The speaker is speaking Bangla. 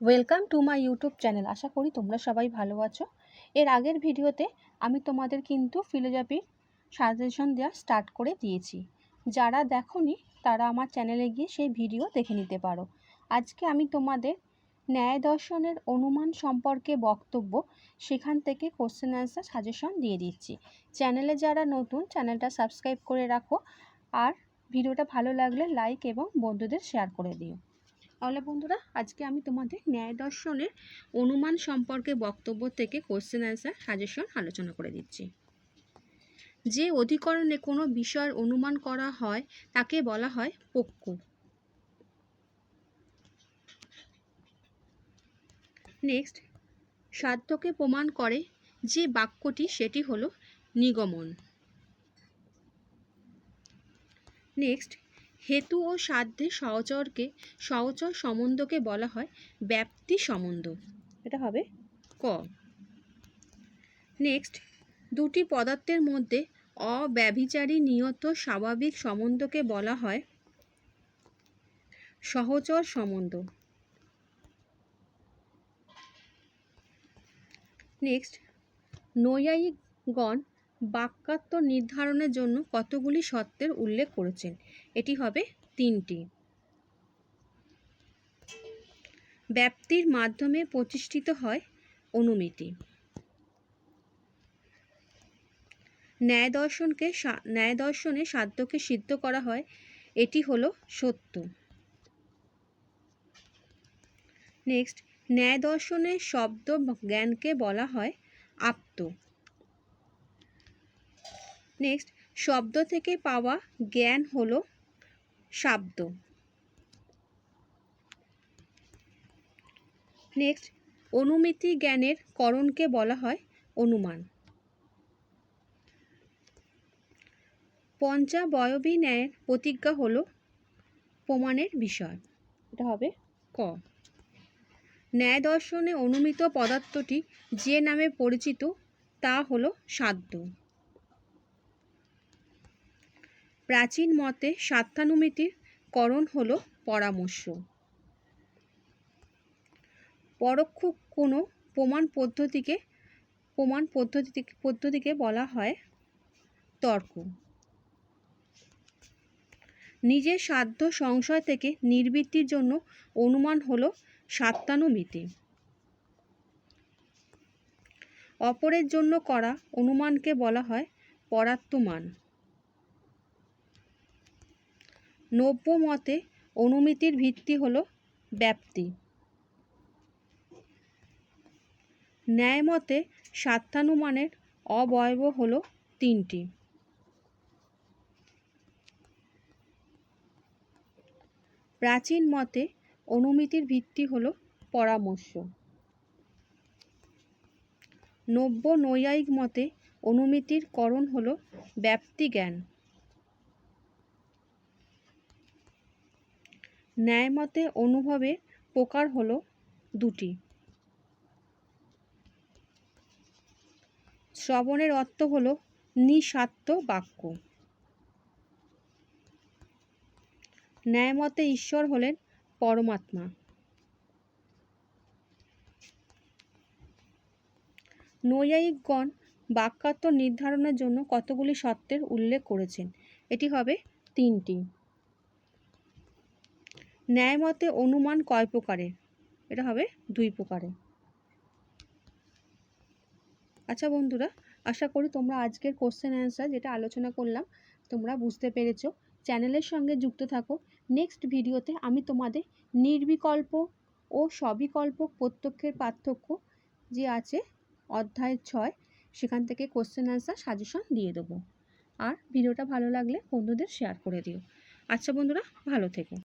Welcome to my YouTube channel আশা করি তোমরা সবাই ভালো আছো। এর আগের ভিডিওতে আমি তোমাদের কিন্তু ফিলোজফির সাজেশন দেওয়া স্টার্ট করে দিয়েছি। যারা দেখোনি, তারা আমার চ্যানেলে গিয়ে সেই ভিডিও দেখে নিতে পারো। আজকে আমি তোমাদের ন্যায় দর্শনের অনুমান সম্পর্কে বক্তব্য সেখান থেকে কোশ্চেন অ্যান্সার সাজেশন দিয়ে দিচ্ছি। চ্যানেলে যারা নতুন চ্যানেলটা সাবস্ক্রাইব করে রাখো। আর ভিডিওটা ভালো লাগলে লাইক এবং বন্ধুদের শেয়ার করে দিও। তাহলে বন্ধুরা, আজকে আমি তোমাদের ন্যায় দর্শনের অনুমান সম্পর্কে বক্তব্য থেকে কোশ্চেন অ্যান্সার সাজেশন আলোচনা করে দিচ্ছি। যে অধিকরণে কোনো বিষয়ের অনুমান করা হয়, তাকে বলা হয় পক্ষ নেক্সট সাধ্যকে প্রমাণ করে যে বাক্যটি, সেটি হলো নিগমন। নেক্সট হেতু ও সাধ্যে সহচরকে সহচর সম্বন্ধকে বলা হয় ব্যাপ্তি সম্বন্ধ এটা হবে ক। নেক্সট দুটি পদার্থের মধ্যে অব্যভিচারী নিয়ত স্বাভাবিক সম্বন্ধকে বলা হয় সহচর সম্বন্ধ নেক্সট নৈয়ায়িকগণ বাক্যাত্ম নির্ধারণের জন্য কতগুলি সত্যের উল্লেখ করেছেন? এটি হবে তিনটি। ব্যাপ্তির মাধ্যমে প্রতিষ্ঠিত হয় অনুমিতি। ন্যায় দর্শনকে ন্যায় দর্শনে সাধ্যকে সিদ্ধ করা হয়, এটি হলো সত্য। নেক্সট, ন্যায় দর্শনের শব্দ জ্ঞানকে বলা হয় আপ্ত। নেক্সট শব্দ থেকে পাওয়া জ্ঞান হল শাব্দ। নেক্সট অনুমিতি জ্ঞানের করণকে বলা হয় অনুমান। পঞ্চাবয়বী ন্যায়ের প্রতিজ্ঞা হল প্রমাণের বিষয়। এটা হবে? ক। ন্যায় দর্শনে অনুমিত পদার্থটি যে নামে পরিচিত তা হল সাধ্য। প্রাচীন মতে সাধ্যানুমিতির করণ হল পরামর্শ। পরোক্ষ কোনো প্রমাণ পদ্ধতিকে, প্রমাণ পদ্ধতি পদ্ধতিকে বলা হয় তর্ক। নিজের সাধ্য সংশয় থেকে নির্বৃত্তির জন্য অনুমান হল সাত্তানুমিতি। অপরের জন্য করা অনুমানকে বলা হয় পরাত্মমান। নব্য মতে অনুমিতির ভিত্তি হল ব্যাপ্তি। ন্যায় মতে সাত্যানুমানের অবয়ব হল তিনটি। প্রাচীন মতে অনুমিতির ভিত্তি হল পরামর্শ। নব্য নৈয়ায়িক মতে অনুমিতির করণ হল ব্যাপ্তি জ্ঞান। ন্যায়মতে অনুভবের প্রকার হল দুটি। শ্রবণের অর্থ হল নিঃস্বার্থ বাক্য। ন্যায়মতে ঈশ্বর হলেন পরমাত্মা। নৈয়ায়িকগণ বাক্যাত্ম নির্ধারণের জন্য কতগুলি সত্যের উল্লেখ করেছেন? এটি হবে তিনটি। ন্যায় মতে অনুমান কয় প্রকারের? এটা হবে দুই প্রকারের। আচ্ছা বন্ধুরা, আশা করি তোমরা আজকের কোশ্চেন অ্যান্সার যেটা আলোচনা করলাম, তোমরা বুঝতে পেরেছ। চ্যানেলের সঙ্গে যুক্ত থাকো। নেক্সট ভিডিওতে আমি তোমাদের নির্বিকল্প ও সবিকল্প প্রত্যক্ষের পার্থক্য যে আছে, অধ্যায় ছয়, সেখান থেকে কোশ্চেন অ্যান্সার সাজেশন দিয়ে দেবো। আর ভিডিওটা ভালো লাগলে বন্ধুদের শেয়ার করে দিও। আচ্ছা বন্ধুরা, ভালো থেকো।